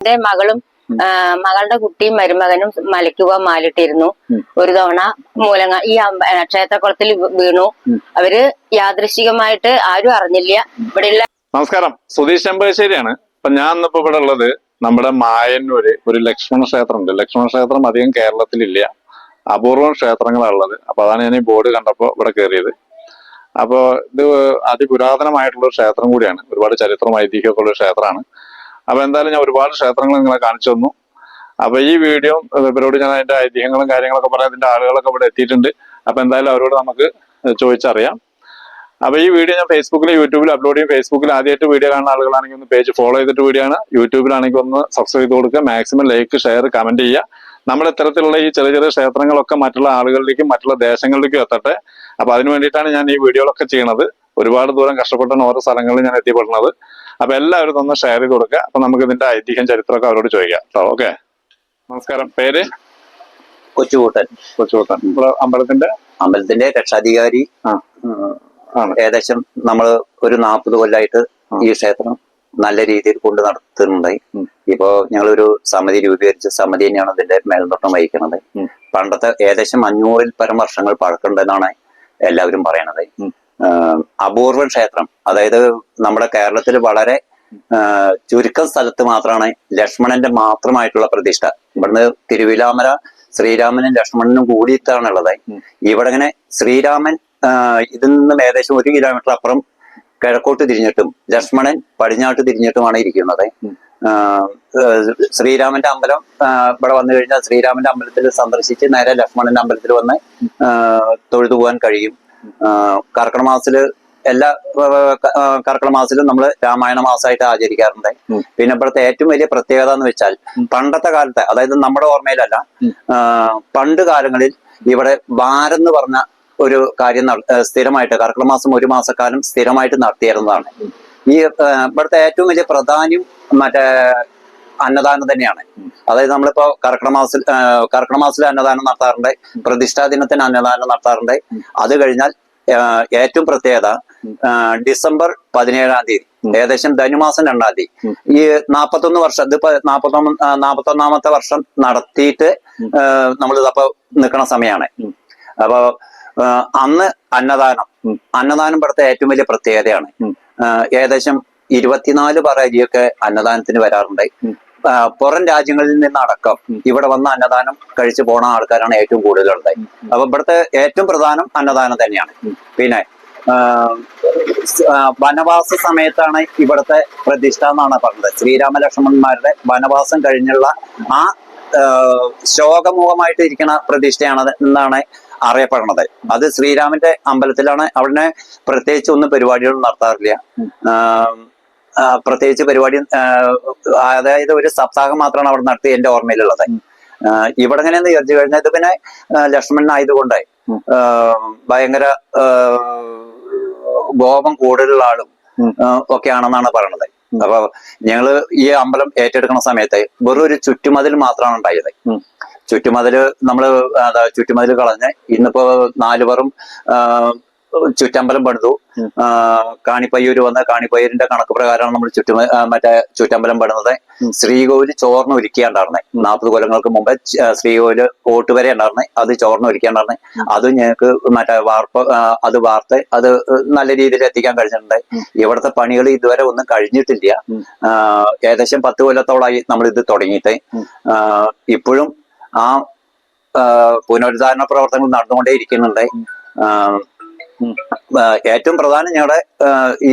എന്റെ മകളും മകളുടെ കുട്ടിയും മരുമകനും മലയ്ക്കുക മാലിട്ടിരുന്നു. ഒരു തവണ മൂലങ്ങ ഈ ക്ഷേത്രക്കുളത്തിൽ വീണു. അവർ യാദൃശികമായിട്ട് ആരും അറിഞ്ഞില്ല. ഇവിടെയുള്ള നമസ്കാരം. സുധീഷ് ശരിയാണ് അപ്പൊ ഞാൻ ഇന്നിപ്പോ ഇവിടെ ഉള്ളത് നമ്മുടെ മായന്നൂര് ഒരു ലക്ഷ്മണ ക്ഷേത്രം ഉണ്ട് ലക്ഷ്മണ ക്ഷേത്രം അധികം കേരളത്തിലില്ല. അപൂർവം ക്ഷേത്രങ്ങളാണ് ഉള്ളത്. അപ്പൊ അതാണ് ഞാൻ ഈ ബോർഡ് കണ്ടപ്പോ ഇവിടെ കയറിയത് അപ്പോ ഇത് അതിപുരാതനമായിട്ടുള്ള ഒരു ക്ഷേത്രം കൂടിയാണ്. ഒരുപാട് ചരിത്രം ഐതിഹ്യമൊക്കെ ഉള്ള ക്ഷേത്രമാണ്. അപ്പൊ എന്തായാലും ഞാൻ ഒരുപാട് ക്ഷേത്രങ്ങൾ നിങ്ങളെ കാണിച്ചു തന്നു. അപ്പൊ ഈ വീഡിയോ ഇവരോട് ഞാൻ അതിന്റെ ഐതിഹ്യങ്ങളും കാര്യങ്ങളൊക്കെ പറയാം അതിന്റെ ആളുകളൊക്കെ ഇവിടെ എത്തിയിട്ടുണ്ട്. അപ്പൊ എന്തായാലും അവരോട് നമുക്ക് ചോദിച്ചറിയാം. അപ്പൊ ഈ വീഡിയോ ഞാൻ ഫേസ്ബുക്കിലും യൂട്യൂബിലും അപ്ലോഡ് ചെയ്യും. ഫേസ്ബുക്കിൽ ആദ്യമായിട്ട് വീഡിയോ കാണുന്ന ആളുകളാണെങ്കിൽ ഒന്ന് പേജ് ഫോളോ ചെയ്തിട്ട് വീഡിയോ ആണ് യൂട്യൂബിലാണെങ്കിൽ ഒന്ന് സബ്സ്ക്രൈബ് ചെയ്ത് കൊടുക്കുക. മാക്സിമം ലൈക്ക് ഷെയർ കമന്റ് ചെയ്യുക. നമ്മൾ ഇത്തരത്തിലുള്ള ഈ ചെറിയ ചെറിയ ക്ഷേത്രങ്ങളൊക്കെ മറ്റുള്ള ആളുകളിലേക്കും മറ്റുള്ള ദേശങ്ങളിലേക്കും എത്തട്ടെ. അപ്പൊ അതിനു വേണ്ടിയിട്ടാണ് ഞാൻ ഈ വീഡിയോകളൊക്കെ ചെയ്യണത്. ഒരുപാട് ദൂരം കഷ്ടപ്പെട്ടാണ് ഓരോ സ്ഥലങ്ങളിൽ ഞാൻ എത്തിപ്പെടുന്നത് അപ്പൊ എല്ലാവരും ഒന്ന് ഷെയർ ചെയ്ത് കൊടുക്കുക. അപ്പൊ നമുക്ക് ഇതിന്റെ ഐതിഹ്യം ചരിത്രമൊക്കെ അവരോട് ചോദിക്കാം. കേട്ടോ ഓക്കെ നമസ്കാരം. പേര്? കൊച്ചുകൂട്ടൻ. കൊച്ചുകൂട്ടൻ. ഇവിടെ അമ്പലത്തിന്റെ? അമ്പലത്തിന്റെ രക്ഷാധികാരി. ഏകദേശം നമ്മൾ ഒരു നാൽപ്പത് കൊല്ലായിട്ട് ഈ ക്ഷേത്രം നല്ല രീതിയിൽ കൊണ്ട് നടത്തുന്നുണ്ടായി. ഇപ്പോ ഞങ്ങളൊരു സമിതി രൂപീകരിച്ച സമിതി തന്നെയാണ് അതിന്റെ മേൽനോട്ടം വഹിക്കുന്നത്. പണ്ടത്തെ ഏകദേശം അഞ്ഞൂറിൽ പരം വർഷങ്ങൾ പഴക്കമുണ്ടെന്നാണ് എല്ലാവരും പറയണത്. അപൂർവ ക്ഷേത്രം. അതായത് നമ്മുടെ കേരളത്തിൽ വളരെ ചുരുക്കം സ്ഥലത്ത് മാത്രമാണ് ലക്ഷ്മണന്റെ മാത്രമായിട്ടുള്ള പ്രതിഷ്ഠ. ഇവിടുന്ന് തിരുവിലാമര ശ്രീരാമനും ലക്ഷ്മണനും കൂടിയിട്ടാണുള്ളത്. ഇവിടെ ഇങ്ങനെ ശ്രീരാമൻ ഇതിൽ നിന്നും ഏകദേശം ഒരു കിലോമീറ്റർ അപ്പുറം കിഴക്കോട്ട് തിരിഞ്ഞിട്ടും ലക്ഷ്മണൻ പടിഞ്ഞാട്ട് തിരിഞ്ഞിട്ടുമാണ് ഇരിക്കുന്നത്. ശ്രീരാമന്റെ അമ്പലം ഇവിടെ വന്നു കഴിഞ്ഞാൽ ശ്രീരാമന്റെ അമ്പലത്തിൽ സന്ദർശിച്ച് നേരെ ലക്ഷ്മണന്റെ അമ്പലത്തിൽ വന്ന് തൊഴുതു പോകാൻ കഴിയും. കർക്കിടക മാസത്തിൽ എല്ലാ കർക്കിടക മാസത്തിലും നമ്മൾ രാമായണ മാസമായിട്ട് ആചരിക്കാറുണ്ട്. പിന്നെ ഇപ്പോഴത്തെ ഏറ്റവും വലിയ പ്രത്യേകത എന്ന് വെച്ചാൽ പണ്ടത്തെ കാലത്തെ അതായത് നമ്മുടെ ഓർമ്മയിലല്ല പണ്ട് കാലങ്ങളിൽ ഇവിടെ എന്ന് പറഞ്ഞ ഒരു കാര്യം സ്ഥിരമായിട്ട് കർക്കിടക മാസം ഒരു മാസക്കാലം സ്ഥിരമായിട്ട് നടത്തിയിരുന്നതാണ്. ഈ ഇവിടുത്തെ ഏറ്റവും വലിയ പ്രധാനം മറ്റേ അന്നദാനം തന്നെയാണ്. അതായത് നമ്മളിപ്പോ കർക്കിടക മാസത്തിൽ ഏഹ് കർക്കിടക മാസത്തിൽ അന്നദാനം നടത്താറുണ്ട് പ്രതിഷ്ഠാ ദിനത്തിന് അന്നദാനം നടത്താറുണ്ട്. അത് കഴിഞ്ഞാൽ ഏറ്റവും പ്രത്യേകത ഡിസംബർ പതിനേഴാം തീയതി ഏകദേശം ധനുമാസം രണ്ടാം തീയതി. ഈ നാപ്പത്തൊന്ന് വർഷം ഇതിപ്പോ നാപ്പത്തൊന്ന് നാപ്പത്തൊന്നാമത്തെ വർഷം നടത്തിയിട്ട് നമ്മൾ ഇതപ്പോ നിൽക്കുന്ന സമയമാണ്. അപ്പൊ അന്ന് അന്നദാനം അന്നദാനം ഇവിടുത്തെ ഏറ്റവും വലിയ പ്രത്യേകതയാണ്. ഏകദേശം ഇരുപത്തിനാല് പറ അരിയൊക്കെ അന്നദാനത്തിന് വരാറുണ്ട്. പുറം രാജ്യങ്ങളിൽ നിന്നടക്കം ഇവിടെ വന്ന് അന്നദാനം കഴിച്ചു പോണ ആൾക്കാരാണ് ഏറ്റവും കൂടുതലുള്ളത്. അപ്പൊ ഇവിടുത്തെ ഏറ്റവും പ്രധാനം അന്നദാനം തന്നെയാണ്. പിന്നെ വനവാസ സമയത്താണ് ഇവിടുത്തെ പ്രതിഷ്ഠ എന്നാണ് പറഞ്ഞത്. ശ്രീരാമ ലക്ഷ്മണന്മാരുടെ വനവാസം കഴിഞ്ഞുള്ള ആ ശോകമുഖമായിട്ട് ഇരിക്കുന്ന പ്രതിഷ്ഠയാണ് എന്നാണ് അറിയപ്പെടുന്നത്. അത് ശ്രീരാമന്റെ അമ്പലത്തിലാണ്. അവിടെ പ്രത്യേകിച്ച് ഒന്നും പരിപാടികളും നടത്താറില്ല. പ്രത്യേകിച്ച് പരിപാടി അതായത് ഒരു സപ്താഹം മാത്രമാണ് അവിടെ നടത്തി എന്റെ ഓർമ്മയിലുള്ളത്. ഇവിടെ എങ്ങനെയെന്ന് വിചാരിച്ചു കഴിഞ്ഞാൽ ഇത് പിന്നെ ലക്ഷ്മണൻ ലക്ഷ്മണനായതുകൊണ്ട് ആ, ഭയങ്കര ഗോപം കൂടുതലുള്ള ആളും ഒക്കെയാണെന്നാണ് പറയണത്. അപ്പൊ ഞങ്ങൾ ഈ അമ്പലം ഏറ്റെടുക്കുന്ന സമയത്ത് വെറും ഒരു ചുറ്റുമതിൽ മാത്രമാണ് ഉണ്ടായത്. ചുറ്റുമതിൽ നമ്മൾ ചുറ്റുമതിൽ കളഞ്ഞ് ഇന്നിപ്പോ നാലുപറും ചുറ്റമ്പലം പണിതു. കാണിപ്പയ്യൂർ കാണിപ്പയ്യൂര് വന്ന കാണിപ്പയ്യൂരിന്റെ കണക്ക് പ്രകാരമാണ് നമ്മൾ ചുറ്റു മറ്റേ ചുറ്റമ്പലം പണിതത്. ശ്രീകോവിൽ ശ്രീകോവിൽ ചോർന്ന് ഒരുക്കിയാണ്ടായിരുന്നേ നാൽപ്പത് കൊല്ലങ്ങൾക്ക് മുമ്പേ ശ്രീകോവിൽ കോട്ട് വരെ ഉണ്ടായിരുന്നെ അത് ചോർന്ന് ഒരുക്കിയാണ്ടായിരുന്നെ അത് ഞങ്ങൾക്ക് മറ്റേ വാർപ്പ് അത് വാർത്ത് അത് നല്ല രീതിയിൽ എത്തിക്കാൻ കഴിഞ്ഞിട്ടുണ്ട്. ഇവിടുത്തെ പണികൾ ഇതുവരെ ഒന്നും കഴിഞ്ഞിട്ടില്ല. ഏകദേശം പത്ത് കൊല്ലത്തോളായി നമ്മൾ ഇത് തുടങ്ങിയിട്ട്. ഇപ്പോഴും ആ പുനരുദ്ധാരണ പ്രവർത്തനങ്ങൾ നടന്നുകൊണ്ടേ ഇരിക്കുന്നുണ്ട് ഏറ്റവും പ്രധാനം ഞങ്ങളുടെ ഈ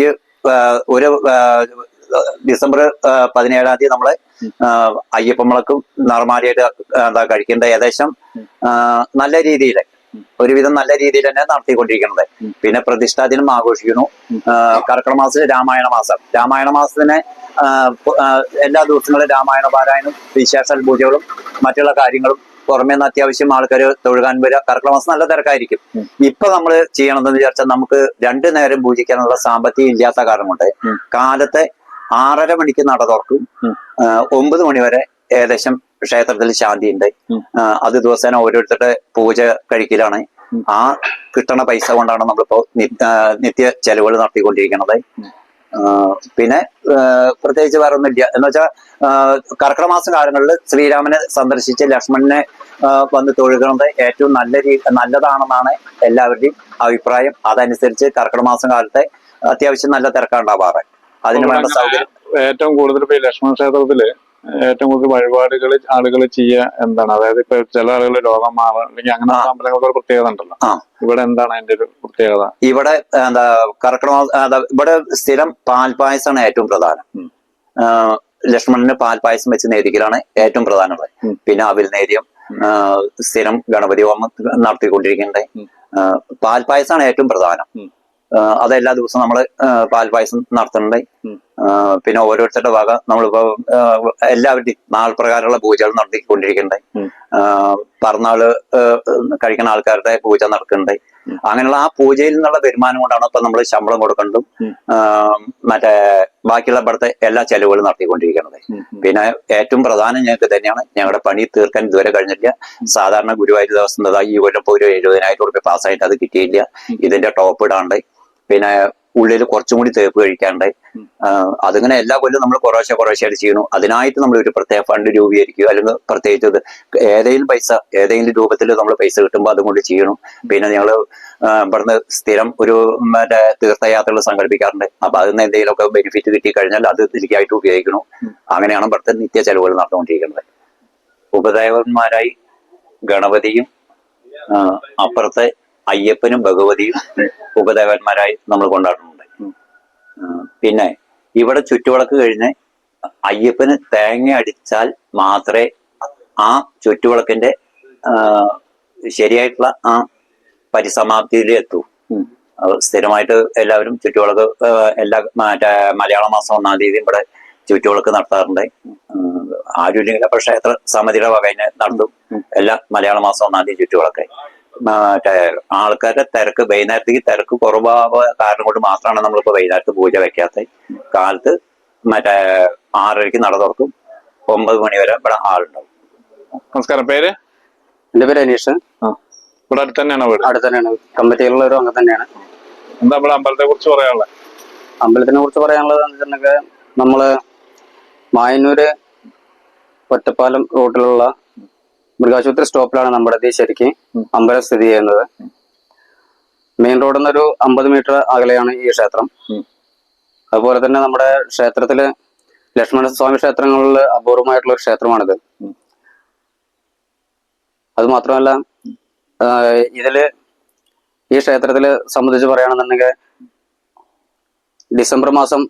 ഒരു ഡിസംബർ പതിനേഴാം തീയതി നമ്മൾ അയ്യപ്പ മുളക്കും നർമാരിയായിട്ട് എന്താ കഴിക്കേണ്ട ഏകദേശം നല്ല രീതിയിൽ ഒരുവിധം നല്ല രീതിയിൽ തന്നെ നടത്തിക്കൊണ്ടിരിക്കുന്നത് പിന്നെ പ്രതിഷ്ഠാ ദിനം ആഘോഷിക്കുന്നു. കർക്കിടക മാസത്തിൽ രാമായണ മാസം. രാമായണ മാസത്തിന് എല്ലാ ദിവസങ്ങളും രാമായണ പാരായണം വിശേഷ പൂജകളും മറ്റുള്ള കാര്യങ്ങളും പുറമേ നിന്ന് അത്യാവശ്യം ആൾക്കാർ തൊഴുകാൻ വരിക. കർക്കിടക മാസം നല്ല തിരക്കായിരിക്കും. ഇപ്പൊ നമ്മൾ ചെയ്യണമെന്ന് വിചാരിച്ചാൽ നമുക്ക് രണ്ടു നേരം പൂജിക്കാനുള്ള സാമ്പത്തികം ഇല്ലാത്ത കാരണം കൊണ്ട് കാലത്തെ ആറര മണിക്ക് നട തുറക്കും. ഒമ്പത് മണി വരെ ഏകദേശം ക്ഷേത്രത്തിൽ ശാന്തി ഉണ്ട്. അത് ദിവസേന ഓരോരുത്തരുടെ പൂജ കഴിക്കലാണ്. ആ കിട്ടണ പൈസ കൊണ്ടാണ് നമ്മളിപ്പോ നിത്യ ചെലവുകൾ നടത്തിക്കൊണ്ടിരിക്കുന്നത്. പിന്നെ പ്രത്യേകിച്ച് വേറെ ഒന്നുമില്ല എന്ന് വെച്ചാൽ കർക്കിടമാസം കാലങ്ങളിൽ ശ്രീരാമനെ സന്ദർശിച്ച് ലക്ഷ്മണനെ വന്ന് തൊഴുകുന്നത് ഏറ്റവും നല്ല രീതി നല്ലതാണെന്നാണ് എല്ലാവരുടെയും അഭിപ്രായം. അതനുസരിച്ച് കർക്കിടമാസം കാലത്തെ അത്യാവശ്യം നല്ല തിരക്കുണ്ടാവാറ് അതിന് വേണ്ട സൗകര്യം ഏറ്റവും കൂടുതൽ ഇപ്പൊ ഈ ലക്ഷ്മണ ക്ഷേത്രത്തിൽ ഏറ്റവും കൂടുതൽ വഴിപാടുകൾ ആളുകൾ ചെയ്യുക എന്താണ്? അതായത് ഇപ്പൊ ചില ആളുകൾ രോഗം മാറുക അല്ലെങ്കിൽ അങ്ങനെ അമ്പലങ്ങളൊക്കെ അമ്പലങ്ങൾക്ക് ഒരു പ്രത്യേകത ഉണ്ടല്ലോ. ഇവിടെ എന്താണ് അതിന്റെ ഒരു പ്രത്യേകത? ഇവിടെ എന്താ കർക്കിടക ഇവിടെ സ്ഥിരം പാൽപായസമാണ് ഏറ്റവും പ്രധാനം. ലക്ഷ്മണന് പാൽപായസം വെച്ച് നേരിക്കലാണ് ഏറ്റവും പ്രധാനമുള്ളത്. പിന്നെ അവിൽ നേരിയം സ്ഥിരം ഗണപതി ഹോമം നടത്തിക്കൊണ്ടിരിക്കുന്നുണ്ട്. പാൽ പാൽപായസമാണ് ഏറ്റവും പ്രധാനം. അതെല്ലാ അത് എല്ലാ ദിവസവും നമ്മൾ പാൽപായസം നടത്തുന്നുണ്ട്. പിന്നെ ഓരോരുത്തരുടെ വക നമ്മളിപ്പോ എല്ലാവരുടെയും നാൾ പ്രകാരമുള്ള പൂജകൾ നടത്തിക്കൊണ്ടിരിക്കണ്ടേ. പറന്നാൾ കഴിക്കുന്ന ആൾക്കാരുടെ പൂജ നടക്കണ്ടേ. അങ്ങനെയുള്ള ആ പൂജയിൽ നിന്നുള്ള വരുമാനം കൊണ്ടാണ് ഇപ്പൊ നമ്മൾ ശമ്പളം കൊടുക്കണ്ടും. മറ്റേ ബാക്കിയുള്ള ഇവിടുത്തെ എല്ലാ ചെലവുകളും നടത്തിക്കൊണ്ടിരിക്കുന്നത്. പിന്നെ ഏറ്റവും പ്രധാനം ഞങ്ങൾക്ക് തന്നെയാണ് ഞങ്ങളുടെ പണി തീർക്കാൻ ഇതുവരെ കഴിഞ്ഞില്ല സാധാരണ ഗുരുവായൂർ ദിവസം ഈ കൊല്ലം ഒരു എഴുപതിനായിരം റുപ്യ പാസ്സായിട്ട് അത് കിട്ടിയില്ല ഇതിന്റെ ടോപ്പ് ഇടാണ്ട് പിന്നെ ഉള്ളിൽ കുറച്ചും കൂടി തേപ്പ് കഴിക്കാണ്ട് അതിങ്ങനെ എല്ലാ കൊല്ലം നമ്മൾ കുറേശ്ശെ കുറേശ്ശെ ചെയ്യണു അതിനായിട്ട് നമ്മൾ ഒരു പ്രത്യേക ഫണ്ട് രൂപീകരിക്കുക അല്ലെങ്കിൽ പ്രത്യേകിച്ച് ഏതെങ്കിലും പൈസ ഏതെങ്കിലും രൂപത്തിൽ നമ്മൾ പൈസ കിട്ടുമ്പോൾ അതും കൊണ്ട് ചെയ്യണം. പിന്നെ ഞങ്ങൾ ഇവിടുന്ന് സ്ഥിരം ഒരു മറ്റേ തീർത്ഥയാത്രകൾ സംഘടിപ്പിക്കാറുണ്ട്. അപ്പൊ അതിൽ നിന്ന് എന്തെങ്കിലുമൊക്കെ ബെനിഫിറ്റ് കിട്ടി കഴിഞ്ഞാൽ അത് തിരികായിട്ട് ഉപയോഗിക്കണം. അങ്ങനെയാണ് ഇവിടുത്തെ നിത്യ ചെലവുകൾ നടന്നുകൊണ്ടിരിക്കുന്നത്. ഉപദേവന്മാരായി ഗണപതിയും അപ്പുറത്തെ അയ്യപ്പനും ഭഗവതിയും ഉപദേവന്മാരായി നമ്മൾ കൊണ്ടാടുന്നുണ്ട്. പിന്നെ ഇവിടെ ചുറ്റുവിളക്ക് കഴിഞ്ഞ് അയ്യപ്പന് തേങ്ങ അടിച്ചാൽ മാത്രമേ ആ ചുറ്റുവിളക്കിന്റെ ശരിയായിട്ടുള്ള ആ പരിസമാപ്തിയിൽ എത്തൂ. സ്ഥിരമായിട്ട് എല്ലാവരും ചുറ്റുവിളക്ക് എല്ലാ മറ്റേ മലയാള മാസം ഒന്നാം തീയതി ഇവിടെ ചുറ്റുവിളക്ക് നടത്താറുണ്ട്. ആരുമില്ലെങ്കിൽ അപ്പൊ ക്ഷേത്ര സമിതിയുടെ വകയിന് നടത്തും. എല്ലാ മലയാള മാസം ഒന്നാം തീയതി ചുറ്റുവിളക്ക്. മറ്റേ ആൾക്കാരുടെ തിരക്ക് വൈകുന്നേരത്തേക്ക് തിരക്ക് കുറവാവ കാരണം കൊണ്ട് മാത്രമാണ് നമ്മളിപ്പോ വൈകുന്നേരത്ത് പൂജ വെക്കാത്തത് കാലത്ത് മറ്റേ ആറരയ്ക്ക് നട തുറക്കും. ഒമ്പത് മണി വരെ ഇവിടെ ആളുണ്ടാവും. നമസ്കാരം പേര്? എന്റെ പേര് അനീഷ്. ഇവിടെ അടുത്ത് തന്നെയാണ് വീട്? അവിടെ തന്നെയാണ്. കമ്മിറ്റിയിലുള്ള ഒരു അംഗം തന്നെയാണ്. എന്താ ഇവിടെ അമ്പലത്തെ കുറിച്ച് പറയാനുള്ളത്? അമ്പലത്തിനെ കുറിച്ച് പറയാനുള്ളത് വെച്ചിട്ടുണ്ടെങ്കിൽ നമ്മൾ മായന്നൂര് ഒറ്റപ്പാലം റൂട്ടിലുള്ള മൃഗാശുപത്രി സ്റ്റോപ്പിലാണ് നമ്മുടെ ഇത് ശരിക്കും അമ്പലം സ്ഥിതി ചെയ്യുന്നത്. മെയിൻ റോഡിൽ നിന്നൊരു അമ്പത് മീറ്റർ അകലെയാണ് ഈ ക്ഷേത്രം. അതുപോലെ തന്നെ നമ്മുടെ ക്ഷേത്രത്തിൽ ലക്ഷ്മണ സ്വാമി ക്ഷേത്രങ്ങളിൽ അപൂർവമായിട്ടുള്ള ഒരു ക്ഷേത്രമാണിത്. അത് മാത്രമല്ല ഇതിൽ ഈ ക്ഷേത്രത്തിൽ സംബന്ധിച്ച് പറയുകയാണെന്നുണ്ടെങ്കിൽ ഡിസംബർ മാസം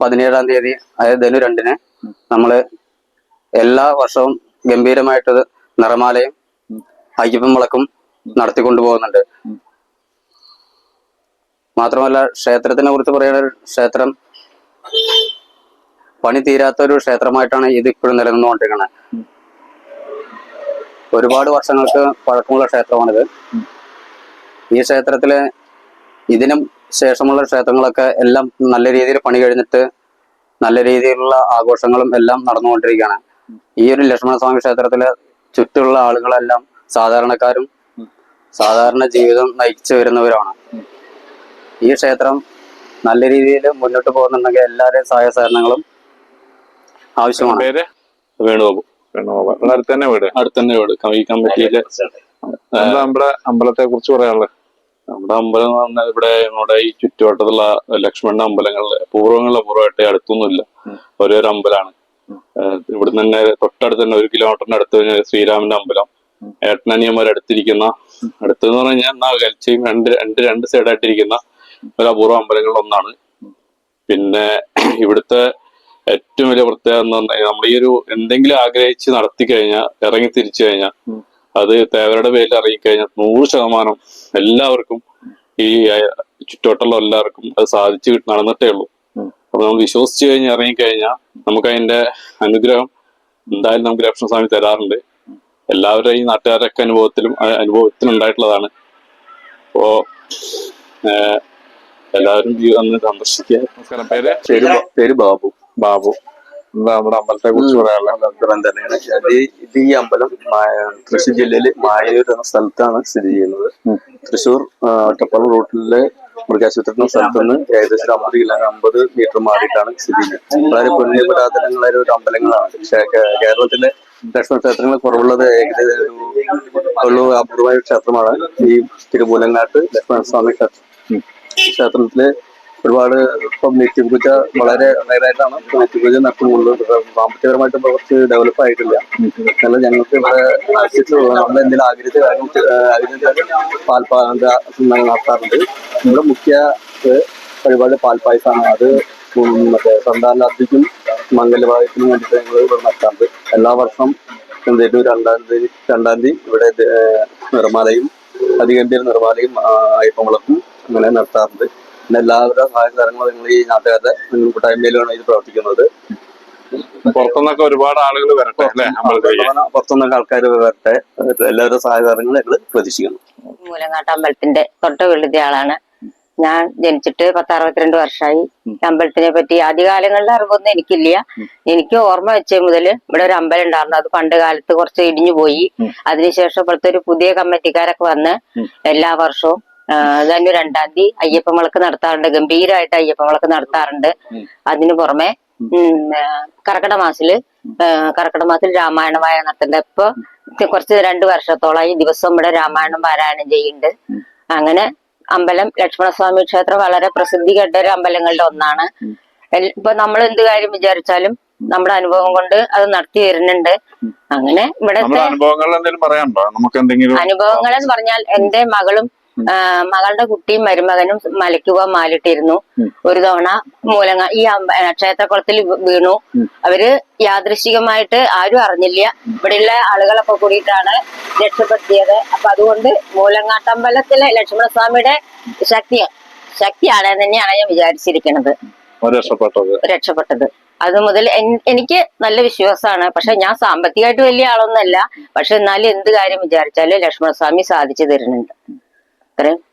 പതിനേഴാം തീയതി അതായത് ധനു രണ്ടിന് നമ്മൾ എല്ലാ വർഷവും ഗംഭീരമായിട്ട് നിറമാലയും അയ്യപ്പൻ വിളക്കും നടത്തിക്കൊണ്ടു പോകുന്നുണ്ട്. മാത്രമല്ല ക്ഷേത്രത്തിനെ കുറിച്ച് പറയുന്ന ക്ഷേത്രം പണി തീരാത്ത ഒരു ക്ഷേത്രമായിട്ടാണ് ഇത് ഇപ്പോഴും നിലനിന്നുകൊണ്ടിരിക്കുന്നത് ഒരുപാട് വർഷങ്ങൾക്ക് പഴക്കമുള്ള ക്ഷേത്രമാണിത്. ഈ ക്ഷേത്രത്തിൽ ഇതിനും ശേഷമുള്ള ക്ഷേത്രങ്ങളൊക്കെ എല്ലാം നല്ല രീതിയിൽ പണി കഴിഞ്ഞിട്ട് നല്ല രീതിയിലുള്ള ആഘോഷങ്ങളും എല്ലാം നടന്നുകൊണ്ടിരിക്കുകയാണ്. ഈ ഒരു ലക്ഷ്മണസ്വാമി ക്ഷേത്രത്തിലെ ചുറ്റുള്ള ആളുകളെല്ലാം സാധാരണക്കാരും സാധാരണ ജീവിതം നയിച്ചു വരുന്നവരാണ്. ഈ ക്ഷേത്രം നല്ല രീതിയിൽ മുന്നോട്ട് പോകുന്നുണ്ടെങ്കിൽ എല്ലാവരുടെയും സഹായ സഹകരണങ്ങളും ആവശ്യമാണ്. പേര്? വേണുഗോപു വേണുഗോപാൽ. ഇവിടെ അടുത്ത് തന്നെ വീട്? അടുത്ത് തന്നെ വീട് ഈ കമ്മിറ്റിയിൽ നമ്മുടെ അമ്പലത്തെ കുറിച്ച് പറയാനുള്ളത് നമ്മുടെ അമ്പലം എന്ന് പറഞ്ഞാൽ ഇവിടെ നമ്മുടെ ഈ ചുറ്റുവട്ടത്തുള്ള ലക്ഷ്മണ അമ്പലങ്ങളിൽ പൂർവങ്ങളിലെ പൂർവമായിട്ട് അടുത്തൊന്നുമില്ല. ഒരേ ഒരു അമ്പലമാണ് ഇവിടെ തന്നെ തൊട്ടടുത്ത് തന്നെ ഒരു കിലോമീറ്ററിന് അടുത്ത് ശ്രീരാമന്റെ അമ്പലം ഏട്ടനിയന്മാർ അടുത്തിരിക്കുന്ന അടുത്തെന്ന് പറഞ്ഞു കഴിഞ്ഞാൽ കൽച്ചയും രണ്ട് രണ്ട് രണ്ട് സൈഡായിട്ടിരിക്കുന്ന ഒരു അപൂർവ അമ്പലങ്ങളിൽ ഒന്നാണ് പിന്നെ ഇവിടുത്തെ ഏറ്റവും വലിയ പ്രത്യേകത എന്ന് പറഞ്ഞാൽ നമ്മൾ ഈ ഒരു എന്തെങ്കിലും ആഗ്രഹിച്ച് നടത്തി കഴിഞ്ഞാൽ ഇറങ്ങി തിരിച്ചു കഴിഞ്ഞാൽ. അത് തേവരുടെ പേരിൽ ഇറങ്ങിക്കഴിഞ്ഞാൽ നൂറ് ശതമാനം എല്ലാവർക്കും ഈ ചുറ്റുവട്ടമുള്ള എല്ലാവർക്കും അത് സാധിച്ചു നടന്നിട്ടേ ഉള്ളൂ. അപ്പൊ നമ്മൾ വിശ്വസിച്ച് കഴിഞ്ഞ് ഇറങ്ങിക്കഴിഞ്ഞാൽ നമുക്ക് അതിന്റെ അനുഗ്രഹം എന്തായാലും നമുക്ക് ലക്ഷ്മണസ്വാമി തരാറുണ്ട്. എല്ലാവരും ഈ നാട്ടുകാരൊക്കെ അനുഭവത്തിലും അനുഭവത്തിലുണ്ടായിട്ടുള്ളതാണ്. ഉണ്ടായിട്ടുള്ളതാണ് അപ്പോ എല്ലാവരും വന്ന് സന്ദർശിക്കുക. നമസ്കാരം. പേര്? പേര് ബാബു. ബാബു. നമ്മുടെ അമ്പലത്തെ കുറിച്ച് പറയാനുള്ളത്? തന്നെയാണ്. ഇത് ഈ അമ്പലം തൃശ്ശൂർ ജില്ലയിലെ മായൂർ എന്ന സ്ഥലത്താണ് സ്ഥിതി ചെയ്യുന്നത്. തൃശ്ശൂർ ആ, ഒറ്റപ്പാലം റൂട്ടിലെ മൃഗാശുപത്രി സ്ഥലത്തുനിന്ന് സ്ഥലത്ത് നിന്ന് ഏകദേശം അമ്പത് കിലോ അമ്പത് മീറ്റർ മാറിയിട്ടാണ് സ്ഥിതി ചെയ്യുന്നത്. വളരെ പുണ്യ പുരാതനങ്ങളായ ഒരു അമ്പലങ്ങളാണ്. പക്ഷേ കേരളത്തിലെ ദക്ഷിണ ക്ഷേത്രങ്ങൾ കുറവുള്ളത് ഏകദേശം ഒരു അപൂർവമായ ക്ഷേത്രമാണ്. ഈ തിരുമൂലങ്ങാട്ട് ലക്ഷ്മണസ്വാമി ക്ഷേത്രം ക്ഷേത്രത്തിൽ ഒരുപാട് ഇപ്പം നെറ്റിപ്പുജ വളരെ നേരായിട്ടാണ് നിത്യപൂജ നടത്തുന്നുള്ളത് സാമ്പത്തികപരമായിട്ട് കുറച്ച് ഡെവലപ്പ് ആയിട്ടില്ല. എന്നാലും ഞങ്ങൾക്ക് ഇവിടെ ആവശ്യത്തിലുള്ള നമ്മൾ എന്തെങ്കിലും ആഗ്രഹിച്ച കാര്യം ആഗ്രഹിച്ച പാൽപ്പാത നടത്താറുണ്ട്. നമ്മുടെ മുഖ്യ പരിപാടി പാൽപ്പായസമാണ് അത് മറ്റേ സന്താനാർത്ഥിക്കും മംഗലഭാഗ്യത്തിനും വേണ്ടിയിട്ട് ഞങ്ങൾ ഇവിടെ നടത്താറുണ്ട്. എല്ലാ വർഷം എന്തേലും രണ്ടാം തീയതി രണ്ടാം തീയതി ഇവിടെ നിർമ്മാലയും അധികമ്പീർ നിർമ്മാലയും അയ്യപ്പം അയ്യപ്പമുളക്കും അങ്ങനെ നടത്താറുണ്ട്. പിന്നെ എല്ലാവരുടെ സഹായകരങ്ങളും നിങ്ങൾ ഈ നാട്ടുകാരുടെ നിങ്ങൾ കൂട്ടായ്മയിലാണ് ഇത് പ്രവർത്തിക്കുന്നത്. പുറത്തുനിന്നൊക്കെ ഒരുപാട് ആളുകൾ വരട്ടെ പുറത്തുനിന്നൊക്കെ ആൾക്കാർ വരട്ടെ. എല്ലാവരുടെ സഹായകാരങ്ങൾ ഞങ്ങൾ പ്രതീക്ഷിക്കുന്നു. മൂലങ്ങാട്ട് അമ്പലത്തിന്റെ തൊട്ട വീട്ടിലെ ആളാണ്. ഞാൻ ജനിച്ചിട്ട് പത്ത് അറുപത്തിരണ്ട് വർഷമായി അമ്പലത്തിനെ പറ്റി ആദ്യകാലങ്ങളിൽ അറിവൊന്നും എനിക്കില്ല. എനിക്ക് ഓർമ്മ വെച്ച മുതൽ ഇവിടെ ഒരു അമ്പലം ഉണ്ടായിരുന്നു. അത് പണ്ട് കാലത്ത് കുറച്ച് ഇടിഞ്ഞു പോയി. അതിനുശേഷം ഇപ്പോഴത്തെ ഒരു പുതിയ കമ്മിറ്റിക്കാരൊക്കെ വന്ന് എല്ലാ വർഷവും തന്നെ രണ്ടാം തീയതി അയ്യപ്പവിളക്ക് നടത്താറുണ്ട്. ഗംഭീരമായിട്ട് അയ്യപ്പവിളക്ക് നടത്താറുണ്ട്. അതിനു പുറമെ കർക്കിടക മാസത്തിൽ കർക്കിടക മാസത്തിൽ രാമായണ വായന നടത്തുന്നുണ്ട്. ഇപ്പൊ കുറച്ച് രണ്ടു വർഷത്തോളമായി ദിവസം ഇവിടെ രാമായണം പാരായണം ചെയ്യുന്നുണ്ട്. അങ്ങനെ അമ്പലം ലക്ഷ്മണസ്വാമി ക്ഷേത്രം വളരെ പ്രസിദ്ധി കേട്ട ഒരു അമ്പലങ്ങളുടെ ഒന്നാണ്. ഇപ്പൊ നമ്മൾ എന്ത് കാര്യം വിചാരിച്ചാലും നമ്മുടെ അനുഭവം കൊണ്ട് അത് നടത്തി വരുന്നുണ്ട്. അങ്ങനെ ഇവിടെ അനുഭവങ്ങൾ എന്ന് പറഞ്ഞാൽ എന്റെ മകളും മകളുടെ കുട്ടിയും മരുമകനും മലയ്ക്കുക മാലിട്ടിരുന്നു. ഒരു തവണ മൂലങ്ങ ഈ ക്ഷേത്രക്കുളത്തിൽ വീണു. അവർ യാദൃശികമായിട്ട് ആരും അറിഞ്ഞില്ല. ഇവിടെയുള്ള ആളുകളൊക്കെ കൂടിയിട്ടാണ് രക്ഷപ്പെടുത്തിയത്. അപ്പൊ അതുകൊണ്ട് മൂലങ്ങാട്ടമ്പലത്തിലെ ലക്ഷ്മണസ്വാമിയുടെ ശക്തി ശക്തിയാണ് തന്നെയാണ് ഞാൻ വിചാരിച്ചിരിക്കുന്നത് രക്ഷപ്പെട്ടത്. രക്ഷപ്പെട്ടത്. അത് മുതൽ എനിക്ക് നല്ല വിശ്വാസമാണ്. പക്ഷെ ഞാൻ സാമ്പത്തികമായിട്ട് വലിയ ആളൊന്നല്ല പക്ഷെ എന്നാലും എന്ത് കാര്യം വിചാരിച്ചാലും ലക്ഷ്മണസ്വാമി സാധിച്ചു തരുന്നുണ്ട്. 3